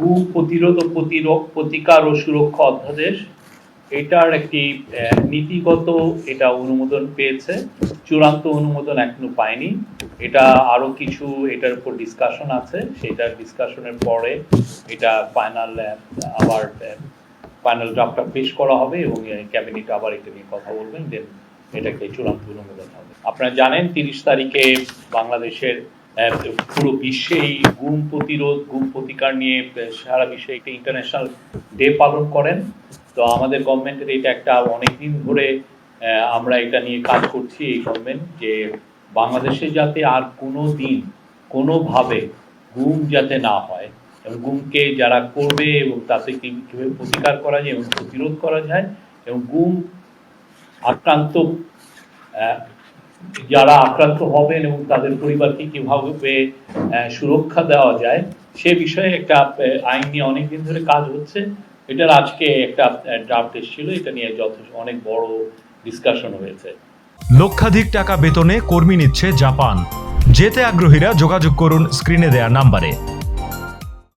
গুম প্রতিরোধ ও প্রতিরোধ, প্রতিকার ও সুরক্ষা অধ্যাদেশ। এটার একটি নীতিগত এটা অনুমোদন পেয়েছে। চূড়ান্ত অনুমোদন এখনও পায়নি। এটা আরও কিছু এটার উপর ডিসকাশন আছে। সেটার ডিসকাশনের পরে এটা ফাইনাল আবার ফাইনাল ড্রাফটটা পেশ করা হবে এবং ক্যাবিনেট আবার এটা নিয়ে কথা বলবেন দেন এটাকে চূড়ান্ত অনুমোদন হবে। আপনারা জানেন, তিরিশ তারিখে বাংলাদেশের পুরো বিশ্বেই গুম প্রতিরোধ গুম প্রতিকার নিয়ে সারা বিশ্বে একটা ইন্টারন্যাশনাল ডে পালন করেন। তো আমাদের গভর্নমেন্টের এটা একটা অনেকদিন ধরে আমরা এটা নিয়ে কাজ করছি এই গভর্নমেন্ট যে বাংলাদেশে যাতে আর কোনো দিন কোনোভাবে গুম যাতে না হয় এবং গুমকে যারা করবে এবং তাতে কীভাবে প্রতিকার করা যায় এবং প্রতিরোধ করা যায় এবং গুম আক্রান্ত যারা আক্রান্ত হবেন এবং তাদের পরিবারকে কীভাবে সুরক্ষা দেওয়া যায়, সে বিষয়ে একটা আইন নিয়ে অনেকদিন ধরে কাজ হচ্ছে। এটার আজকে একটা ড্রাফট এসেছিল, এটা নিয়ে যথেষ্ট অনেক বড় ডিসকাশন হয়েছে। লক্ষাধিক টাকা বেতনে কর্মী নিচ্ছে জাপান। যেতে আগ্রহীরা যোগাযোগ করুন স্ক্রিনে দেয়া নাম্বারে।